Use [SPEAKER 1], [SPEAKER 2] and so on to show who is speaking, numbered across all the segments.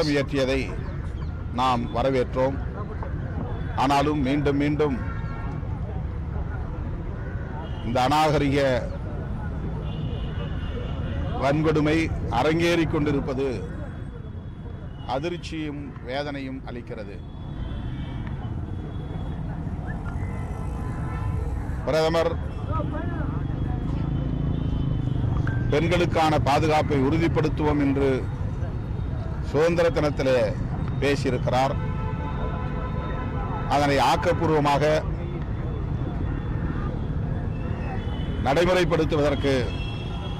[SPEAKER 1] சட்டம் இயற்றியதை நாம் வரவேற்றோம். ஆனாலும் மீண்டும் மீண்டும் இந்த அநாகரிக வன்கொடுமை அரங்கேறிக் கொண்டிருப்பது அதிர்ச்சியும் வேதனையும் அளிக்கிறது. பிரதமர் பெண்களுக்கான பாதுகாப்பை உறுதிப்படுத்துவோம் என்று சுதந்திர தினத்திலே பேசியிருக்கிறார். அதனை ஆக்கப்பூர்வமாக நடைமுறைப்படுத்துவதற்கு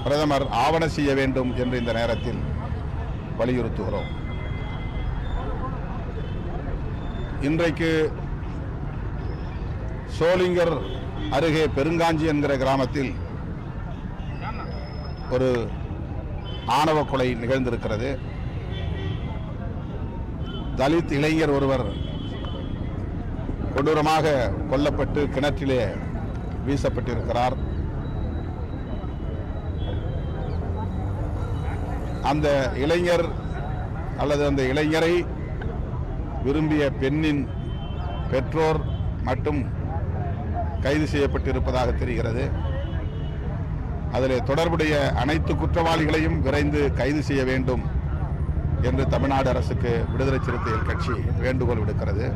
[SPEAKER 1] பிரதமர் ஆவண செய்ய வேண்டும் என்று இந்த நேரத்தில் வலியுறுத்துகிறோம். இன்றைக்கு சோளிங்கர் அருகே பெருங்காஞ்சி என்கிற கிராமத்தில் ஒரு ஆணவ கொலை நிகழ்ந்திருக்கிறது. தலித் இளைஞர் ஒருவர் கொடூரமாக கொல்லப்பட்டு கிணற்றிலே வீசப்பட்டிருக்கிறார். அந்த இளைஞர் அல்லது அந்த இளைஞரை விரும்பிய பெண்ணின் பெற்றோர் மட்டும் கைது செய்யப்பட்டிருப்பதாக தெரிகிறது. அதில் தொடர்புடைய அனைத்து குற்றவாளிகளையும் விரைந்து கைது செய்ய வேண்டும். என்று தமிழ்நாடு அரசுக்கு விடுதலை சிறுத்தைகள் கட்சி வேண்டுகோள் விடுக்கிறது.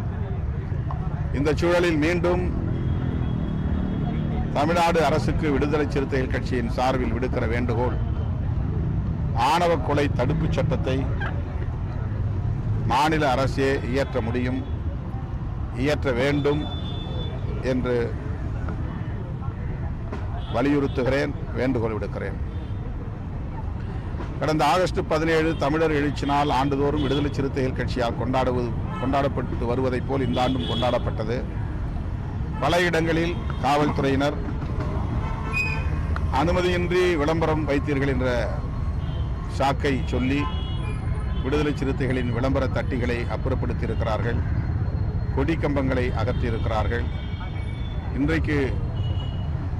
[SPEAKER 1] இந்த சூழலில் மீண்டும் தமிழ்நாடு அரசுக்கு விடுதலை சிறுத்தைகள் கட்சியின் சார்பில் விடுக்கிற வேண்டுகோள் ஆணவ கொலை தடுப்புச் சட்டத்தை மாநில அரசே இயற்ற முடியும் இயற்ற வேண்டும் என்று வலியுறுத்துகிறேன் வேண்டுகோள் விடுக்கிறேன். கடந்த ஆகஸ்ட் பதினேழு தமிழர் எழுச்சி நாள் ஆண்டுதோறும் விடுதலை சிறுத்தைகள் கட்சியால் கொண்டாடுவது கொண்டாடப்பட்டு வருவதைப் போல் இந்த ஆண்டும் கொண்டாடப்பட்டது. பல இடங்களில் காவல்துறையினர் அனுமதியின்றி விளம்பரம் வைத்தீர்கள் என்ற சாக்கை சொல்லி விடுதலை சிறுத்தைகளின் விளம்பர தட்டிகளை அப்புறப்படுத்தியிருக்கிறார்கள். கொடி கம்பங்களை அகற்றியிருக்கிறார்கள். இன்றைக்கு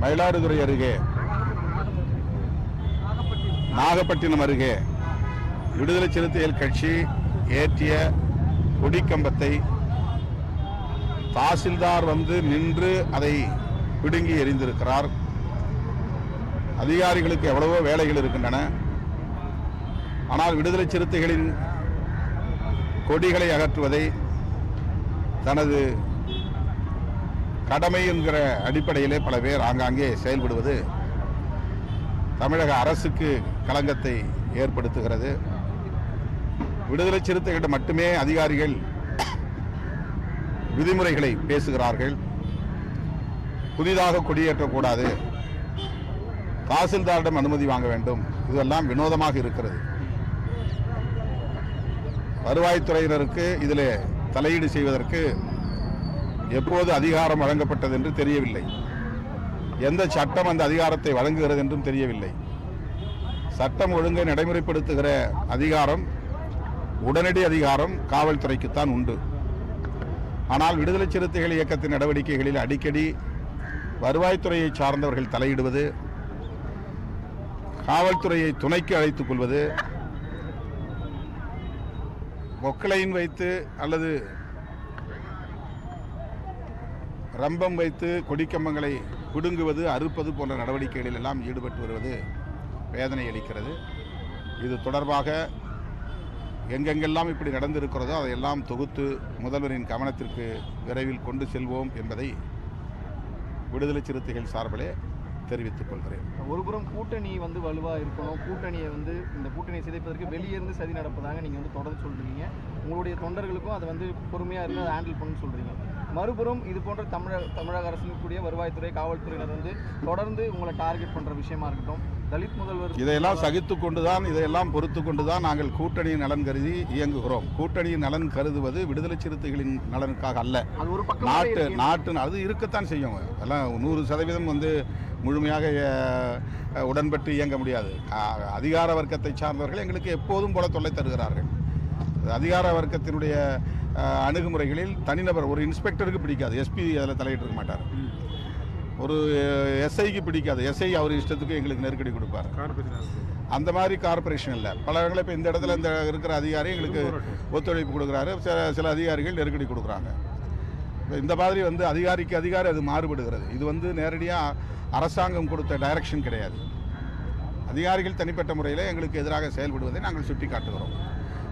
[SPEAKER 1] மயிலாடுதுறை அருகே நாகப்பட்டினம் அருகே விடுதலை சிறுத்தைகள் கட்சி ஏற்றிய கொடிக்கம்பத்தை தாசில்தார் வந்து நின்று அதை பிடுங்கி எறிந்திருக்கிறார். அதிகாரிகளுக்கு எவ்வளவோ வேலைகள் இருக்கின்றன. ஆனால் விடுதலை சிறுத்தைகளின் கொடிகளை அகற்றுவதை தனது கடமை என்கிற அடிப்படையிலே பல பேர் ஆங்காங்கே செயல்படுவது தமிழக அரசுக்கு களங்கத்தை ஏற்படுத்துகிறது. விடுதலை சிறுத்தைகளிடம் மட்டுமே அதிகாரிகள் விதிமுறைகளை பேசுகிறார்கள். புதிதாக கொடியேற்றக்கூடாது. தாசில்தாரிடம் அனுமதி வாங்க வேண்டும். இதெல்லாம் வினோதமாக இருக்கிறது. வருவாய்த்துறையினருக்கு இதில் தலையீடு செய்வதற்கு எப்போது அதிகாரம் வழங்கப்பட்டது என்று தெரியவில்லை. எந்த சட்டம் அந்த அதிகாரத்தை வழங்குகிறது என்றும் தெரியவில்லை. சட்டம் ஒழுங்கை நடைமுறைப்படுத்துகிற அதிகாரம் உடனடி அதிகாரம் காவல்துறைக்குத்தான் உண்டு. ஆனால் விடுதலை சிறுத்தைகள் இயக்கத்தின் நடவடிக்கைகளில் அடிக்கடி வருவாய்த்துறையை சார்ந்தவர்கள் தலையிடுவது காவல்துறையை துணைக்கு அழைத்துக் கொள்வது பொக்கலைன் வைத்து அல்லது ரம்பம் வைத்து கொடிக்கம்பங்களை பிடுங்குவது அறுப்பது போன்ற நடவடிக்கைகளில் எல்லாம் ஈடுபட்டு வருவது வேதனை அளிக்கிறது இது தொடர்பாக எங்கெங்கெல்லாம் இப்படி நடந்திருக்கிறதோ அதையெல்லாம் தொகுத்து முதல்வரின் கவனத்திற்கு விரைவில் கொண்டு செல்வோம் என்பதை விடுதலை சிறுத்தைகள் சார்பிலே தெரிவித்துக் கொள்கிறேன்.
[SPEAKER 2] ஒருபுறம் கூட்டணி வந்து வலுவாக இருக்கணும். கூட்டணியை வந்து இந்த கூட்டணியை சிதைப்பதற்கு வெளியே இருந்து சதி நடப்பதாக நீங்கள் வந்து தொடர்ந்து சொல்கிறீங்க உங்களுடைய தொண்டர்களுக்கும் அதை வந்து பொறுமையாக இருந்து அதை ஹேண்டில் பண்ணு சொல்கிறீங்க மறுபுறம் இது போன்ற தமிழக தமிழக அரசுக்கு கூடிய வருவாய்த்துறை காவல்துறையினர் வந்து தொடர்ந்து உங்களை டார்கெட் பண்ணுற விஷயமா இருக்கட்டும் தலித் முதல்வர்.
[SPEAKER 1] இதையெல்லாம் சகித்து கொண்டுதான் இதையெல்லாம் பொறுத்து கொண்டுதான் நாங்கள் கூட்டணியின் நலன் கருதி இயங்குகிறோம். கூட்டணியின் நலன் கருதுவது விடுதலை சிறுத்தைகளின் நலனுக்காக அல்ல. நாட்டு நாட்டு அது இருக்கத்தான் செய்யும். அதெல்லாம் நூறு சதவீதம் வந்து முழுமையாக உடன்பட்டு இயங்க முடியாது. அதிகார வர்க்கத்தை சார்ந்தவர்கள் எங்களுக்கு எப்போதும் போல தொல்லை தருகிறார்கள். அதிகார வர்க்கத்தினுடைய அணுகுமுறைகளில் தனிநபர் ஒரு இன்ஸ்பெக்டருக்கு பிடிக்காது. எஸ்பி அதில் தலையிட்டு இருக்க மாட்டார் ஒரு எஸ்ஐக்கு பிடிக்காது. எஸ்ஐ அவர் இஷ்டத்துக்கு எங்களுக்கு நெருக்கடி கொடுப்பார்.
[SPEAKER 3] கார்பரேஷன்
[SPEAKER 1] அந்த மாதிரி கார்ப்பரேஷன் இல்லை. பல இடங்களில் இப்போ இந்த இடத்துல இந்த இருக்கிற அதிகாரி எங்களுக்கு ஒத்துழைப்பு கொடுக்குறாரு. சில சில அதிகாரிகள் நெருக்கடி கொடுக்குறாங்க. இப்ப இந்த மாதிரி வந்து அதிகாரிக்கு அதிகாரி அது மாறுபடுகிறது. இது வந்து நேரடியாக அரசாங்கம் கொடுத்த டைரக்ஷன் கிடையாது. அதிகாரிகள் தனிப்பட்ட முறையில் எங்களுக்கு எதிராக செயல்படுவதை நாங்கள் சுட்டி காட்டுகிறோம்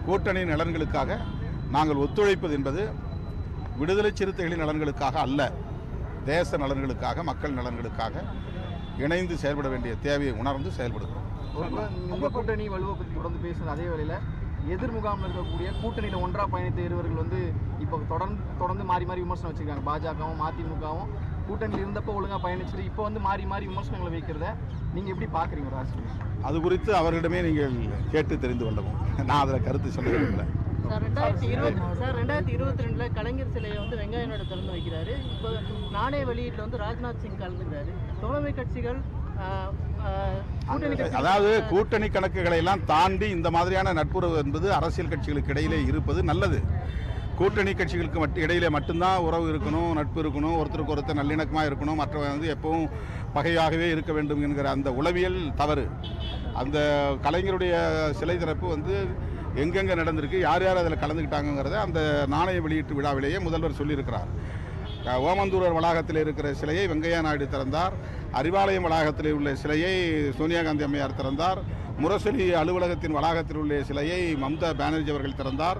[SPEAKER 1] கூட்டணி நலன்களுக்காக நாங்கள் ஒத்துழைப்பது என்பது விடுதலை சிறுத்தைகளின் நலன்களுக்காக அல்ல. தேச நலன்களுக்காக மக்கள் நலன்களுக்காக இணைந்து செயல்பட வேண்டிய தேவையை உணர்ந்து செயல்படுகிறோம்.
[SPEAKER 2] ஒருபுறம் நீங்க உங்க கூட்டணி வலுவை பற்றி தொடர்ந்து பேசுகிற அதே வேளையில் எதிர் முகாமில் இருக்கக்கூடிய கூட்டணியில் ஒன்றா பயணித்த இருவர்கள் வந்து இப்போ தொடர்ந்து தொடர்ந்து மாறி மாறி விமர்சனம் வச்சிருக்காங்க. பாஜகவும் மதிமுகவும் கூட்டணியில் இருந்தப்போ ஒழுங்காக பயணிச்சுட்டு இப்போ வந்து மாறி மாறி விமர்சனங்களை வைக்கிறத நீங்கள் எப்படி பார்க்குறீங்க ராசி
[SPEAKER 1] அது குறித்து அவர்களிடமே நீங்கள் கேட்டு தெரிந்து கொள்ளவும். நான் அதில் கருத்து சொல்ல விரும்பல.
[SPEAKER 4] சார் ரெண்டாயிரத்தி இருபத்தி சார். ரெண்டாயிரத்தி இருபத்தி ரெண்டுல கலைஞர் சிலையை வந்து வெங்காய நாயுடு திறந்து வைக்கிறாரு. இப்போ நாணய வெளியீட்டில் வந்து ராஜ்நாத் சிங் கலந்துக்கிறாரு. தோழமை கட்சிகள்
[SPEAKER 1] அதாவது கூட்டணி கணக்குகளை எல்லாம் தாண்டி இந்த மாதிரியான நட்புறவு என்பது அரசியல் கட்சிகளுக்கு இடையிலே இருப்பது நல்லது. கூட்டணி கட்சிகளுக்கு மட்டும் இடையிலே மட்டும்தான் உறவு இருக்கணும் நட்பு இருக்கணும் ஒருத்தருக்கு ஒருத்தர் நல்லிணக்கமாக இருக்கணும் மற்றவங்க வந்து எப்பவும் பகையாகவே இருக்க வேண்டும் என்கிற அந்த உளவியல் தவறு. அந்த கலைஞருடைய சிலை திறப்பு வந்து எங்கெங்கே நடந்திருக்கு யார் யார் அதில் கலந்துக்கிட்டாங்கிறத அந்த நாணய வெளியீட்டு விழாவிலேயே முதல்வர் சொல்லியிருக்கிறார். ஓமந்தூரர் வளாகத்தில் இருக்கிற சிலையை வெங்கையா நாயுடு திறந்தார். அறிவாலயம் வளாகத்தில் உள்ள சிலையை சோனியா காந்தி அம்மையார் திறந்தார். முரசொலி அலுவலகத்தின் வளாகத்தில் உள்ள சிலையை மம்தா பானர்ஜி அவர்கள் திறந்தார்.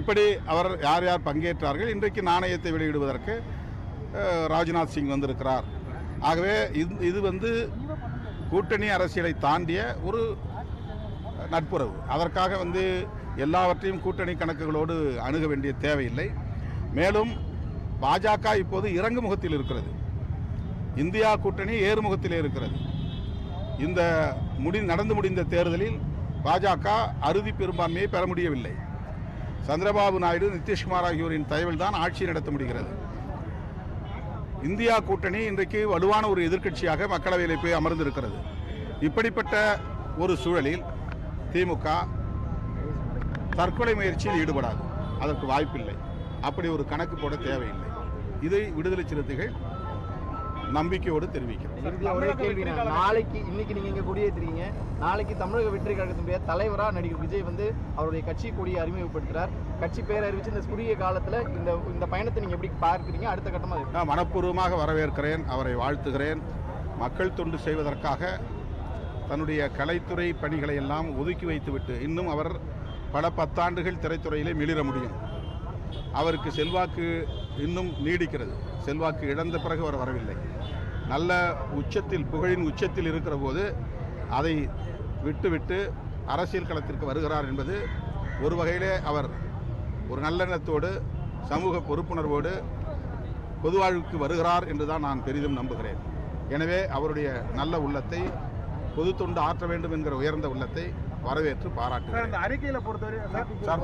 [SPEAKER 1] இப்படி அவர் யார் யார் பங்கேற்றார்கள்? இன்றைக்கு நாணயத்தை வெளியிடுவதற்கு ராஜ்நாத் சிங் வந்திருக்கிறார். ஆகவே இது இது வந்து கூட்டணி அரசியலை தாண்டிய ஒரு நட்புறவு. அதற்காக வந்து எல்லாவற்றையும் கூட்டணி கணக்குகளோடு அணுக வேண்டிய தேவையில்லை. மேலும் பாஜக இப்போது இறங்கு முகத்தில் இருக்கிறது. இந்தியா கூட்டணி ஏறுமுகத்திலே இருக்கிறது. இந்த முடி நடந்து முடிந்த தேர்தலில் பாஜக அறுதி பெரும்பான்மையை பெற முடியவில்லை. சந்திரபாபு நாயுடு நிதிஷ்குமார் ஆகியோரின் தயவில் தான் ஆட்சி நடத்த முடிகிறது. இந்தியா கூட்டணி இன்றைக்கு வலுவான ஒரு எதிர்க்கட்சியாக மக்களவையில் போய் அமர்ந்திருக்கிறது. இப்படிப்பட்ட ஒரு சூழலில் திமுக தற்கொலை முயற்சியில் ஈடுபடாது. அதற்கு வாய்ப்பில்லை. அப்படி ஒரு கணக்கு போட தேவையில்லை. இதை விடுதலை சிறுத்தைகள் நம்பிக்கையோடு தெரிவிக்கிறோம்.
[SPEAKER 2] நாளைக்கு இன்னைக்கு நீங்கள் இங்கே கொடியேற்றுறீங்க நாளைக்கு தமிழக வெற்றி கழகத்தினுடைய தலைவராக நடிகர் விஜய் வந்து அவருடைய கட்சி கொடியை அறிமுகப்படுத்துகிறார் கட்சி பேர் அறிவிச்சு இந்த குறுகிய காலத்தில் இந்த இந்த பயணத்தை நீங்கள் எப்படி பார்க்குறீங்க? அடுத்த கட்டமாக
[SPEAKER 1] நான் மனப்பூர்வமாக வரவேற்கிறேன். அவரை வாழ்த்துகிறேன். மக்கள் தொண்டு செய்வதற்காக தன்னுடைய கலைத்துறை பணிகளை எல்லாம் ஒதுக்கி வைத்துவிட்டு இன்னும் அவர் பல பத்தாண்டுகள் திரைத்துறையிலே மிளிர முடியும். அவருக்கு செல்வாக்கு இன்னும் நீடிக்கிறது. செல்வாக்கு இழந்த பிறகு அவர் வரவில்லை. நல்ல உச்சத்தில் புகழின் உச்சத்தில் இருக்கிற போது அதை விட்டுவிட்டு அரசியல் களத்திற்கு வருகிறார் என்பது ஒரு வகையிலே அவர் ஒரு நல்லெண்ணத்தோடு சமூக பொறுப்புணர்வோடு பொதுவாழ்வுக்கு வருகிறார் என்று தான் நான் பெரிதும் நம்புகிறேன். எனவே அவருடைய நல்ல உள்ளத்தை பொது தொண்டு ஆற்ற வேண்டும் என்கிற உயர்ந்த உள்ளத்தை வரவேற்று பாராட்டுகிறேன்.
[SPEAKER 3] இந்த அறிக்கையில பொறுத்தவரை சார்,